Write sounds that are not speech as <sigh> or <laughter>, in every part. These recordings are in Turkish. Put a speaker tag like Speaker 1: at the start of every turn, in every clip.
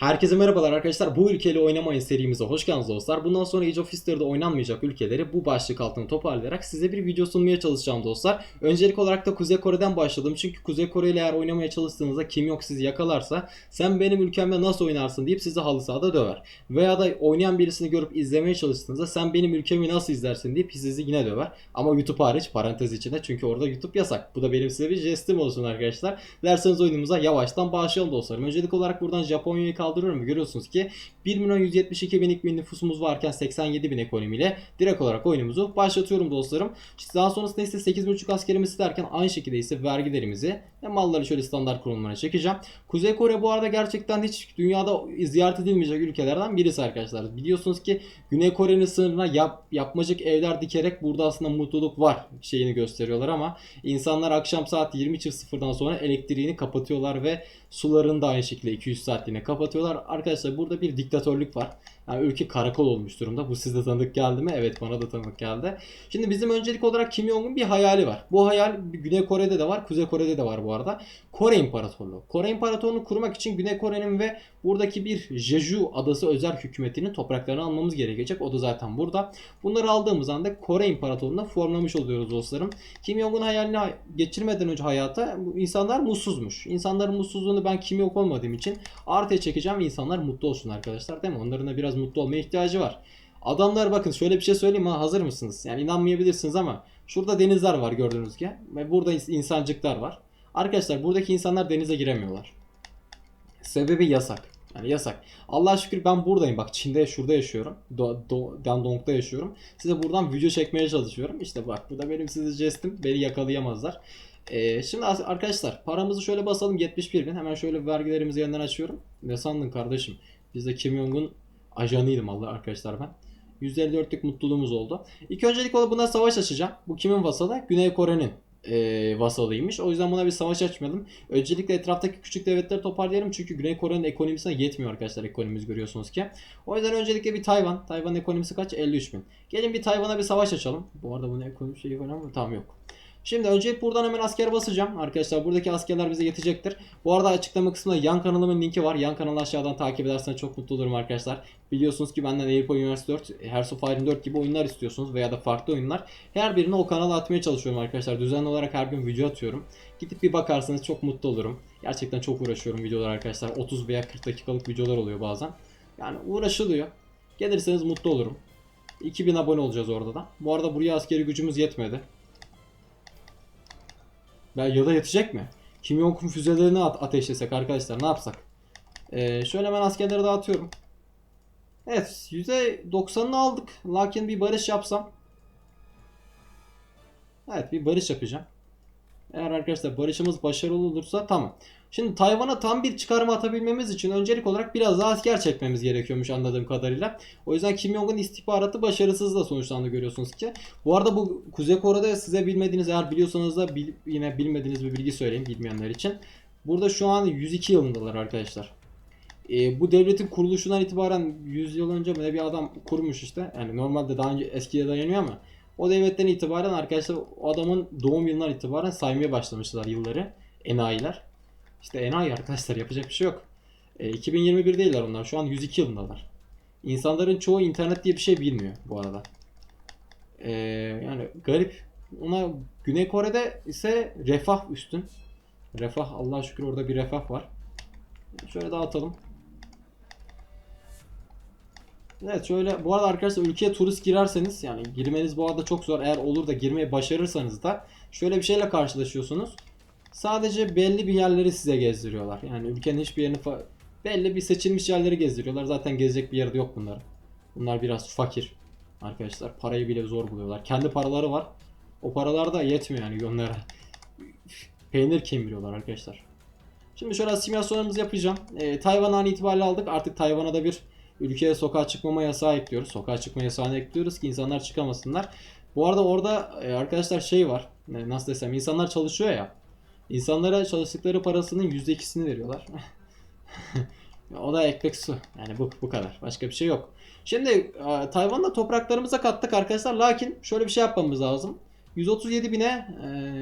Speaker 1: Herkese merhabalar arkadaşlar. Bu ülkeyle oynamayın serimize hoş geldiniz dostlar. Bundan sonra Age of History'de oynanmayacak ülkeleri bu başlık altında toparlayarak size bir video sunmaya çalışacağım dostlar. Öncelik olarak da Kuzey Kore'den başladım. Çünkü Kuzey Kore ile eğer oynamaya çalıştığınızda kim yok sizi yakalarsa sen benim ülkemde nasıl oynarsın deyip sizi halı sahada döver. Veya da oynayan birisini görüp izlemeye çalıştığınızda sen benim ülkemi nasıl izlersin deyip sizi yine döver. Ama YouTube hariç parantez içinde çünkü orada YouTube yasak. Bu da benim size bir jestim olsun arkadaşlar. Derseniz oyunumuza yavaştan başlayalım dostlarım. Öncelik olarak buradan Japonya'yı kaldırıyorum. Görüyorsunuz ki 1 milyon 172 binlik bir nüfusumuz varken 87 bin ekonomiyle direkt olarak oyunumuzu başlatıyorum dostlarım. İşte daha sonrasında ise 8.5 askerimizi derken aynı şekilde ise vergilerimizi ve malları şöyle standart konumlarına çekeceğim. Kuzey Kore bu arada gerçekten hiç dünyada ziyaret edilmeyecek ülkelerden birisi arkadaşlar. Biliyorsunuz ki Güney Kore'nin sınırına yap, yapmacık evler dikerek burada aslında mutluluk var şeyini gösteriyorlar ama insanlar akşam saat 20.00'dan sonra elektriğini kapatıyorlar ve sularını da aynı şekilde 200 saatliğine kapatıyorlar. Arkadaşlar burada bir diktatörlük var. Yani ülke karakol olmuş durumda. Bu size tanıdık geldi mi? Evet bana da tanıdık geldi. Şimdi bizim öncelik olarak Kim Jong'un bir hayali var. Bu hayal Güney Kore'de de var, Kuzey Kore'de de var bu arada. Kore İmparatorluğu. Kore İmparatorluğu'nu kurmak için Güney Kore'nin ve buradaki bir Jeju adası özel hükümetinin topraklarını almamız gerekecek. O da zaten burada. Bunları aldığımız anda Kore İmparatorluğu'nu formlamış oluyoruz dostlarım. Kim Jong'un hayalini geçirmeden önce hayata insanlar mutsuzmuş. İnsanların mutsuzluğunu ben Kim Jong olmadığım için artıya çekeceğim insanlar mutlu olsun arkadaşlar değil mi? Onların da biraz mutlu olmaya ihtiyacı var. Adamlar bakın şöyle bir şey söyleyeyim ha hazır mısınız? Yani inanmayabilirsiniz ama şurada denizler var gördüğünüz gibi ve burada insancıklar var. Arkadaşlar buradaki insanlar denize giremiyorlar. Sebebi yasak. Yani yasak. Allah şükür ben buradayım. Bak Çin'de şurada yaşıyorum. Do, Do, Dandong'da yaşıyorum. Size buradan video çekmeye çalışıyorum. İşte bak bu da benim size jestim. Beni yakalayamazlar. Ee, şimdi arkadaşlar paramızı şöyle basalım 71 bin. Hemen şöyle vergilerimizi yeniden açıyorum. Ne sandın kardeşim? Biz de Kim Jong'un ajanıydım Allah arkadaşlar ben. 154'lük mutluluğumuz oldu. İlk öncelik olarak buna savaş açacağım. Bu kimin vasalı? Güney Kore'nin e, vasalıymış. O yüzden buna bir savaş açmayalım. Öncelikle etraftaki küçük devletleri toparlayalım. Çünkü Güney Kore'nin ekonomisine yetmiyor arkadaşlar ekonomimiz görüyorsunuz ki. O yüzden öncelikle bir Tayvan. Tayvan ekonomisi kaç? 53 bin. Gelin bir Tayvan'a bir savaş açalım. Bu arada bunun ekonomi şeyi var ama tamam yok. Şimdi önce buradan hemen asker basacağım. Arkadaşlar buradaki askerler bize yetecektir. Bu arada açıklama kısmında yan kanalımın linki var. Yan kanalı aşağıdan takip ederseniz çok mutlu olurum arkadaşlar. Biliyorsunuz ki benden Airpo Universe 4, Hearts of Iron 4 gibi oyunlar istiyorsunuz veya da farklı oyunlar. Her birini o kanala atmaya çalışıyorum arkadaşlar. Düzenli olarak her gün video atıyorum. Gidip bir bakarsanız çok mutlu olurum. Gerçekten çok uğraşıyorum videolar arkadaşlar. 30 veya 40 dakikalık videolar oluyor bazen. Yani uğraşılıyor. Gelirseniz mutlu olurum. 2000 abone olacağız orada da. Bu arada buraya askeri gücümüz yetmedi. Ben ya da yetecek mi? Kim Jong-un füzelerini at ateşlesek arkadaşlar ne yapsak? Ee, şöyle hemen askerleri dağıtıyorum. Evet %90'ını aldık. Lakin bir barış yapsam. Evet bir barış yapacağım. Eğer arkadaşlar barışımız başarılı olursa tamam. Şimdi Tayvan'a tam bir çıkarma atabilmemiz için öncelik olarak biraz daha asker çekmemiz gerekiyormuş anladığım kadarıyla. O yüzden Kim Jong'un istihbaratı başarısızla sonuçlandı görüyorsunuz ki. Bu arada bu Kuzey Kore'de size bilmediğiniz eğer biliyorsanız da bil, yine bilmediğiniz bir bilgi söyleyeyim bilmeyenler için. Burada şu an 102 yılındalar arkadaşlar. E, bu devletin kuruluşundan itibaren 100 yıl önce mi bir adam kurmuş işte. Yani normalde daha önce eskiye dayanıyor ama o devletten itibaren arkadaşlar o adamın doğum yılından itibaren saymaya başlamışlar yılları. Enayiler. İşte enayi arkadaşlar yapacak bir şey yok. E, 2021 değiller onlar. Şu an 102 yılındalar. İnsanların çoğu internet diye bir şey bilmiyor bu arada. E, yani garip. Ona Güney Kore'de ise refah üstün. Refah Allah'a şükür orada bir refah var. Şöyle dağıtalım. Evet şöyle bu arada arkadaşlar ülkeye turist girerseniz yani girmeniz bu arada çok zor. Eğer olur da girmeyi başarırsanız da şöyle bir şeyle karşılaşıyorsunuz. Sadece belli bir yerleri size gezdiriyorlar. Yani ülkenin hiçbir yerini belli bir seçilmiş yerleri gezdiriyorlar. Zaten gezecek bir yerde yok bunların. Bunlar biraz fakir arkadaşlar. Parayı bile zor buluyorlar. Kendi paraları var. O paralar da yetmiyor yani onlara. Peynir kemiriyorlar arkadaşlar. Şimdi şöyle simülasyonlarımızı yapacağım. Ee, Tayvan an itibariyle aldık. Artık Tayvan'a da bir ülkeye sokağa çıkmama yasağı ekliyoruz. Sokağa çıkma yasağını ekliyoruz ki insanlar çıkamasınlar. Bu arada orada e, arkadaşlar şey var. Nasıl desem insanlar çalışıyor ya. İnsanlara çalıştıkları parasının %2'sini veriyorlar. <laughs> o da ekmek su. Yani bu, bu kadar. Başka bir şey yok. Şimdi e, Tayvan'da topraklarımıza kattık arkadaşlar. Lakin şöyle bir şey yapmamız lazım. 137 bine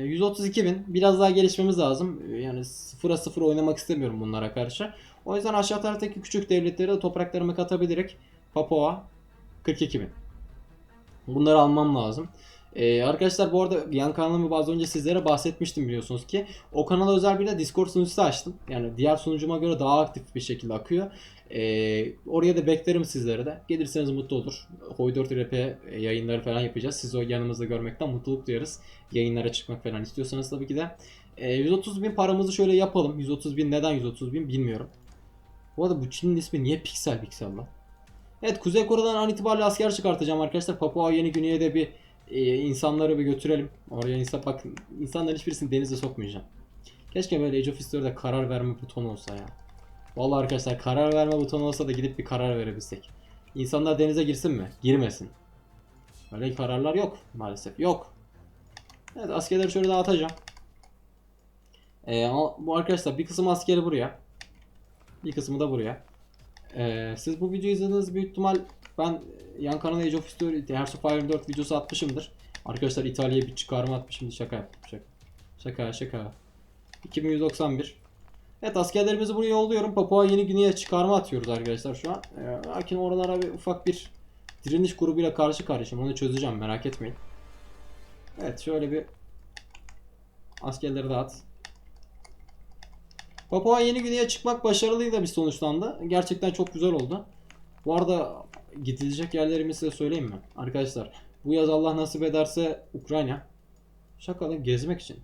Speaker 1: 132 bin biraz daha gelişmemiz lazım. Yani sıfıra sıfır oynamak istemiyorum bunlara karşı. O yüzden aşağı taraftaki küçük devletleri de topraklarıma katabilirek Papua 42 bin. Bunları almam lazım. Ee, arkadaşlar bu arada yan kanalımı az önce sizlere bahsetmiştim biliyorsunuz ki. O kanala özel bir de Discord sunucusu açtım. Yani diğer sunucuma göre daha aktif bir şekilde akıyor. Ee, oraya da beklerim sizlere de. Gelirseniz mutlu olur. Hoy 4 RP yayınları falan yapacağız. Siz o yanımızda görmekten mutluluk duyarız. Yayınlara çıkmak falan istiyorsanız tabii ki de. Ee, 130 bin paramızı şöyle yapalım. 130 bin neden 130 bin bilmiyorum. Bu arada bu Çin'in ismi niye piksel piksel lan? Evet Kuzey Kore'den an itibariyle asker çıkartacağım arkadaşlar. Papua Yeni Güney'e de bir e, insanları bir götürelim. Oraya insan bak insanların hiçbirisini denize sokmayacağım. Keşke böyle Age of History'de karar verme butonu olsa ya. Vallahi arkadaşlar karar verme butonu olsa da gidip bir karar verebilsek. İnsanlar denize girsin mi? Girmesin. Böyle kararlar yok maalesef. Yok. Evet askerleri şöyle dağıtacağım. Ee, bu arkadaşlar bir kısım askeri buraya. Bir kısmı da buraya. Ee, siz bu videoyu izlediğiniz büyük ihtimal ben yan kanala Age of History Hearts of Iron 4 videosu atmışımdır. Arkadaşlar İtalya'ya bir çıkarma atmışım. Şaka yaptım. Şaka. Şaka şaka. 2191. Evet askerlerimizi buraya yolluyorum. Papua Yeni Güney'e çıkarma atıyoruz arkadaşlar şu an. Ee, lakin oralara bir ufak bir direniş grubuyla karşı karşıyayım. Onu çözeceğim merak etmeyin. Evet şöyle bir askerleri dağıt. Papua Yeni Güney'e çıkmak başarılıyla bir sonuçlandı. Gerçekten çok güzel oldu. Bu arada gidilecek yerlerimi size söyleyeyim mi? Arkadaşlar bu yaz Allah nasip ederse Ukrayna. Şakalı gezmek için.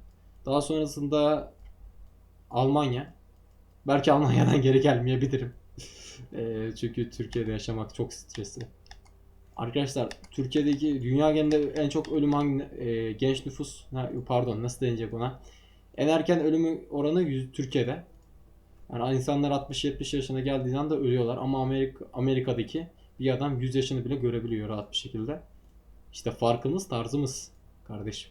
Speaker 1: Daha sonrasında Almanya. Belki Almanya'dan <laughs> geri gelmeyebilirim. Eee, <laughs> çünkü Türkiye'de yaşamak çok stresli. Arkadaşlar Türkiye'deki dünya genelinde en çok ölüm hangi e, genç nüfus pardon nasıl denecek buna? En erken ölümü oranı Türkiye'de. Yani insanlar 60-70 yaşına geldiği anda ölüyorlar ama Amerika Amerika'daki bir adam 100 yaşını bile görebiliyor rahat bir şekilde. İşte farkımız tarzımız kardeşim.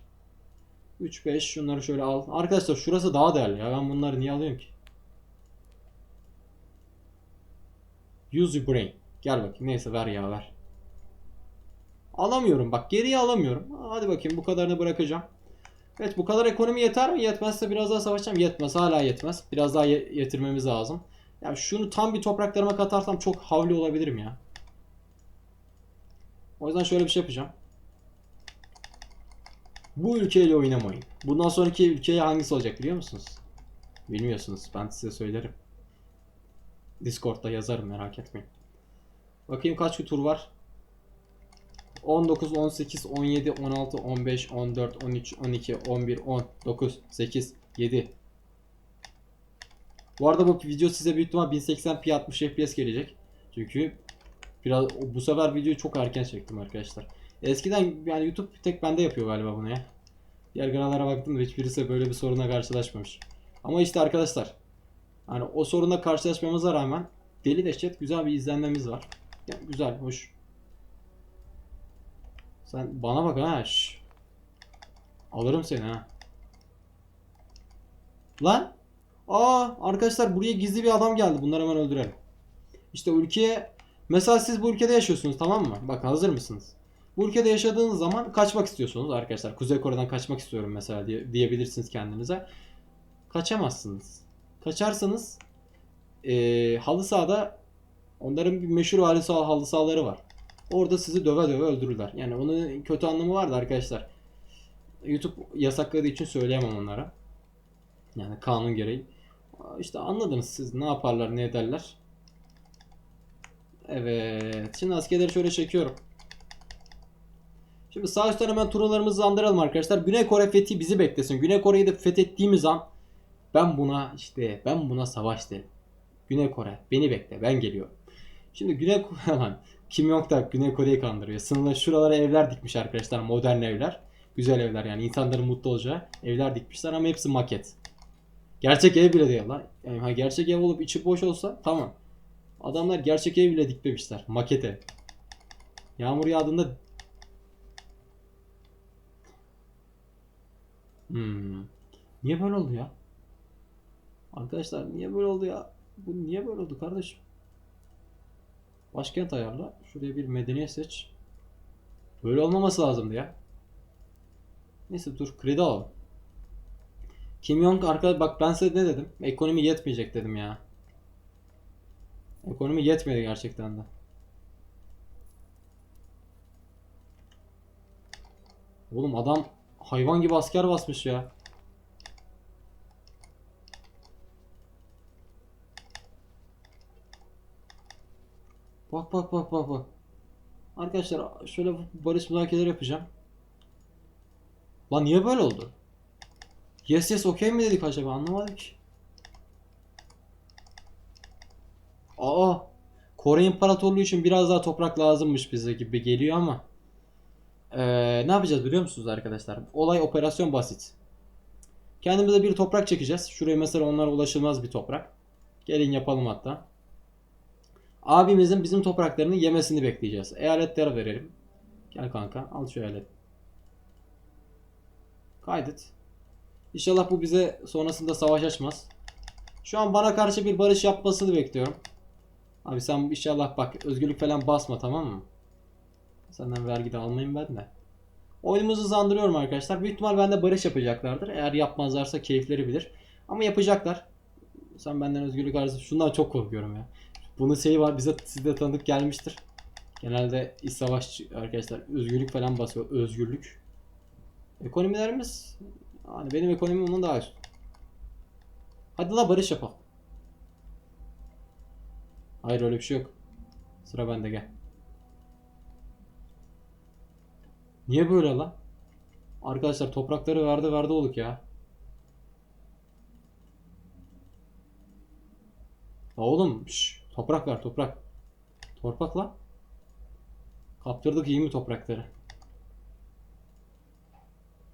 Speaker 1: 3-5 şunları şöyle al. Arkadaşlar şurası daha değerli ya. Ben bunları niye alıyorum ki? Use your brain. Gel bakayım. Neyse ver ya ver. Alamıyorum bak geriye alamıyorum. Hadi bakayım bu kadarını bırakacağım. Evet bu kadar ekonomi yeter mi? Yetmezse biraz daha savaşacağım. Yetmez hala yetmez. Biraz daha ye- yetirmemiz lazım. Ya şunu tam bir topraklarıma katarsam çok havli olabilirim ya. O yüzden şöyle bir şey yapacağım. Bu ülkeyle oynamayın. Bundan sonraki ülkeye hangisi olacak biliyor musunuz? Bilmiyorsunuz. Ben size söylerim. Discord'da yazarım merak etmeyin. Bakayım kaç tur var. 19, 18, 17, 16, 15, 14, 13, 12, 11, 10, 9, 8, 7. Bu arada bu video size büyük ihtimal 1080p 60 fps gelecek. Çünkü biraz bu sefer videoyu çok erken çektim arkadaşlar. Eskiden yani YouTube tek bende yapıyor galiba bunu ya. Diğer kanallara baktım da hiçbirisi böyle bir soruna karşılaşmamış. Ama işte arkadaşlar hani o sorunla karşılaşmamıza rağmen deli dehşet güzel bir izlenmemiz var. Yani güzel, hoş. Sen bana bak ha. Alırım seni ha. Lan. Aa arkadaşlar buraya gizli bir adam geldi. Bunları hemen öldürelim. İşte ülkeye mesela siz bu ülkede yaşıyorsunuz tamam mı? Bakın hazır mısınız? Bu ülkede yaşadığınız zaman kaçmak istiyorsunuz arkadaşlar. Kuzey Kore'den kaçmak istiyorum mesela diye, diyebilirsiniz kendinize. Kaçamazsınız. Kaçarsanız eee halı sahada onların bir meşhur halı, saha, halı sahaları var. Orada sizi döve döve öldürürler. Yani onun kötü anlamı vardı arkadaşlar. YouTube yasakladığı için söyleyemem onlara. Yani kanun gereği. İşte anladınız siz ne yaparlar ne ederler. Evet. Şimdi askerleri şöyle çekiyorum. Şimdi sağ üstten hemen turnuvalarımızı andıralım arkadaşlar. Güney Kore fethi bizi beklesin. Güney Kore'yi de fethettiğimiz an ben buna işte ben buna savaş derim. Güney Kore beni bekle ben geliyorum. Şimdi Güney Kore <laughs> Kim Jong da Güney Kore'yi kandırıyor. Sınırda şuralara evler dikmiş arkadaşlar. Modern evler. Güzel evler yani insanların mutlu olacağı evler dikmişler ama hepsi maket. Gerçek ev bile değil lan. Yani ha, gerçek ev olup içi boş olsa tamam. Adamlar gerçek ev bile dikmemişler. Maket ev. Yağmur yağdığında Hmm. Niye böyle oldu ya? Arkadaşlar niye böyle oldu ya? Bu niye böyle oldu kardeşim? Başkent ayarla. Şuraya bir medeniyet seç. Böyle olmaması lazımdı ya. Neyse dur kredi alalım. Kim Jong arkadaş bak ben size ne dedim? Ekonomi yetmeyecek dedim ya. Ekonomi yetmedi gerçekten de. Oğlum adam hayvan gibi asker basmış ya. Bak bak bak bak bak. Arkadaşlar şöyle barış müzakereleri yapacağım. Lan niye böyle oldu? Yes yes okey mi dedik acaba anlamadım ki. Aa Kore İmparatorluğu için biraz daha toprak lazımmış bize gibi geliyor ama. Ee, ne yapacağız biliyor musunuz arkadaşlar? Olay operasyon basit. Kendimize bir toprak çekeceğiz. Şuraya mesela onlara ulaşılmaz bir toprak. Gelin yapalım hatta. Abimizin bizim topraklarını yemesini bekleyeceğiz. Eyaletlere verelim. Gel kanka al şu eyalet. Kaydet. İnşallah bu bize sonrasında savaş açmaz. Şu an bana karşı bir barış yapmasını bekliyorum. Abi sen inşallah bak özgürlük falan basma tamam mı? Senden vergi de almayayım ben de. Oyunumuzu hızlandırıyorum arkadaşlar. Büyük ihtimal bende barış yapacaklardır. Eğer yapmazlarsa keyifleri bilir. Ama yapacaklar. Sen benden özgürlük arzu. Şundan çok korkuyorum ya. Bunun şeyi var bize sizde tanıdık gelmiştir. Genelde iç savaş arkadaşlar özgürlük falan basıyor. Özgürlük. Ekonomilerimiz hani benim ekonomim ondan daha üst. Hadi la barış yapalım. Hayır öyle bir şey yok. Sıra bende gel. Niye böyle lan? Arkadaşlar toprakları verdi verdi olduk ya. La oğlum şş, toprak ver toprak. Toprak la. Kaptırdık iyi mi toprakları?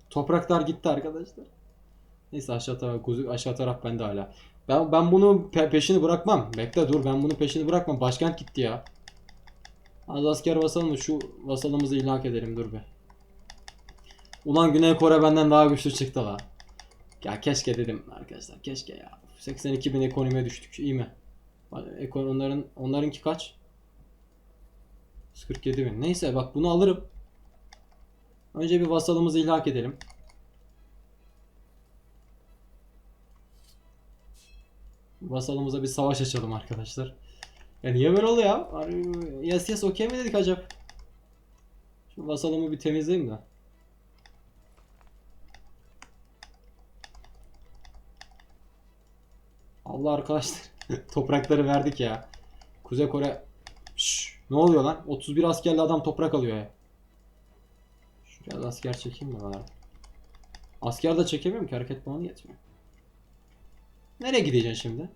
Speaker 1: Topraklar gitti arkadaşlar. Neyse aşağı taraf, aşağı taraf bende hala. Ben ben bunu pe- peşini bırakmam. Bekle dur ben bunu peşini bırakmam. Başkent gitti ya. Az asker vasalını şu vasalımızı ilhak edelim dur be. Ulan Güney Kore benden daha güçlü çıktı la. Ya keşke dedim arkadaşlar keşke ya. 82 bin ekonomiye düştük iyi mi? Ekon onların onlarınki kaç? 147 bin. Neyse bak bunu alırım. Önce bir vasalımızı ilhak edelim. Vasalımıza bir savaş açalım arkadaşlar. Ya niye böyle oluyor ya? Yes yes okey mi dedik acaba? Şu vasalımı bir temizleyeyim de. Allah arkadaşlar. <laughs> Toprakları verdik ya. Kuzey Kore. Şşş, ne oluyor lan? 31 askerli adam toprak alıyor ya. Şuraya da asker çekeyim mi bari? Asker de çekemiyorum ki hareket puanı yetmiyor. Nereye gideceksin şimdi?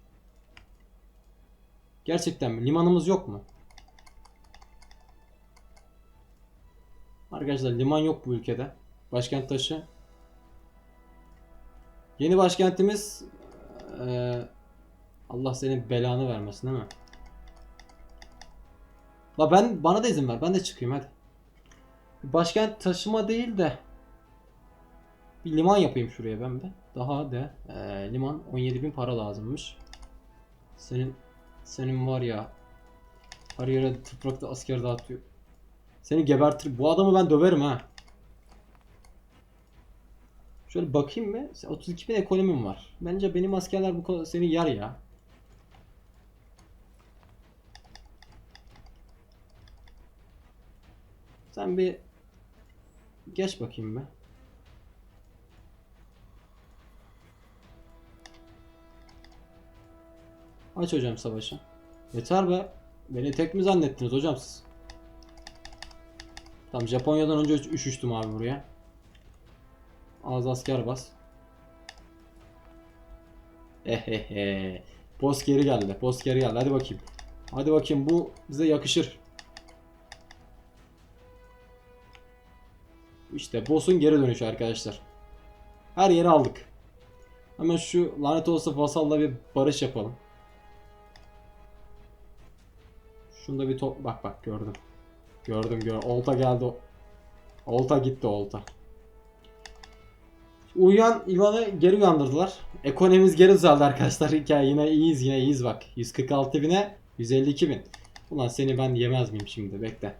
Speaker 1: Gerçekten mi? Limanımız yok mu? Arkadaşlar liman yok bu ülkede. Başkent taşı. Yeni başkentimiz eee, Allah senin belanı vermesin değil mi? La ben bana da izin ver. Ben de çıkayım hadi. Başkent taşıma değil de bir liman yapayım şuraya ben de. Daha de eee, liman 17.000 para lazımmış. Senin senin var ya her yere toprakta asker dağıtıyor. Seni gebertir. Bu adamı ben döverim ha. Şöyle bakayım mı? 32 bin ekonomim var. Bence benim askerler bu seni yer ya. Bir geç bakayım be. Aç hocam savaşı. Yeter be. Beni tek mi zannettiniz hocam siz? Tamam Japonya'dan önce üşüştüm abi buraya. Az asker bas. Ehehe. Boss geri geldi. Boss geri geldi. Hadi bakayım. Hadi bakayım bu bize yakışır. İşte boss'un geri dönüşü arkadaşlar. Her yeri aldık. Hemen şu lanet olsa vasalla bir barış yapalım. Şunda bir top bak bak gördüm. Gördüm gör. Olta geldi. Olta gitti olta. Uyuyan Ivan'ı geri uyandırdılar. Ekonomimiz geri düzeldi arkadaşlar. Hikaye yine iyiyiz yine iyiyiz bak. 146 bine 152 bin. Ulan seni ben yemez miyim şimdi bekle.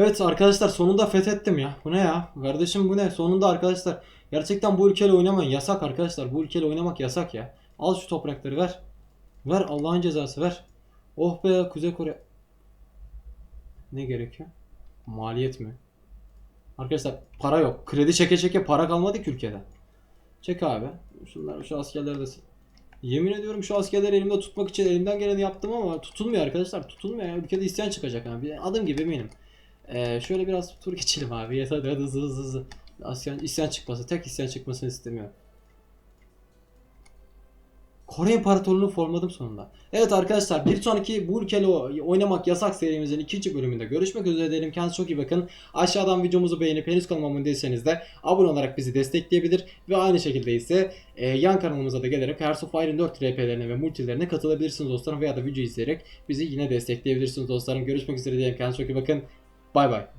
Speaker 1: Evet arkadaşlar sonunda fethettim ya. Bu ne ya? Kardeşim bu ne? Sonunda arkadaşlar. Gerçekten bu ülkeyle oynamayın. Yasak arkadaşlar. Bu ülkeyle oynamak yasak ya. Al şu toprakları ver. Ver Allah'ın cezası ver. Oh be Kuzey Kore. Ne gerekiyor? Maliyet mi? Arkadaşlar para yok. Kredi çeke çeke para kalmadı ki ülkede. Çek abi. Şunlar şu askerleri de. Yemin ediyorum şu askerleri elimde tutmak için elimden geleni yaptım ama tutulmuyor arkadaşlar. Tutulmuyor. Ülkede isyan çıkacak abi. Adım gibi eminim. Ee, şöyle biraz tur geçelim abi. Yeter hadi hızlı hızlı hızlı. Asyan, isyan çıkması. Tek isyan çıkmasını istemiyorum. Kore İmparatorluğu'nu formladım sonunda. Evet arkadaşlar bir sonraki bu ülkeyle o- oynamak yasak serimizin ikinci bölümünde görüşmek üzere diyelim. Kendinize çok iyi bakın. Aşağıdan videomuzu beğenip henüz kanalıma abone değilseniz de abone olarak bizi destekleyebilir. Ve aynı şekilde ise e, yan kanalımıza da gelerek Hearts of Iron 4 RP'lerine ve multilerine katılabilirsiniz dostlarım. Veya da video izleyerek bizi yine destekleyebilirsiniz dostlarım. Görüşmek üzere diyelim. Kendinize çok iyi bakın. Bye bye.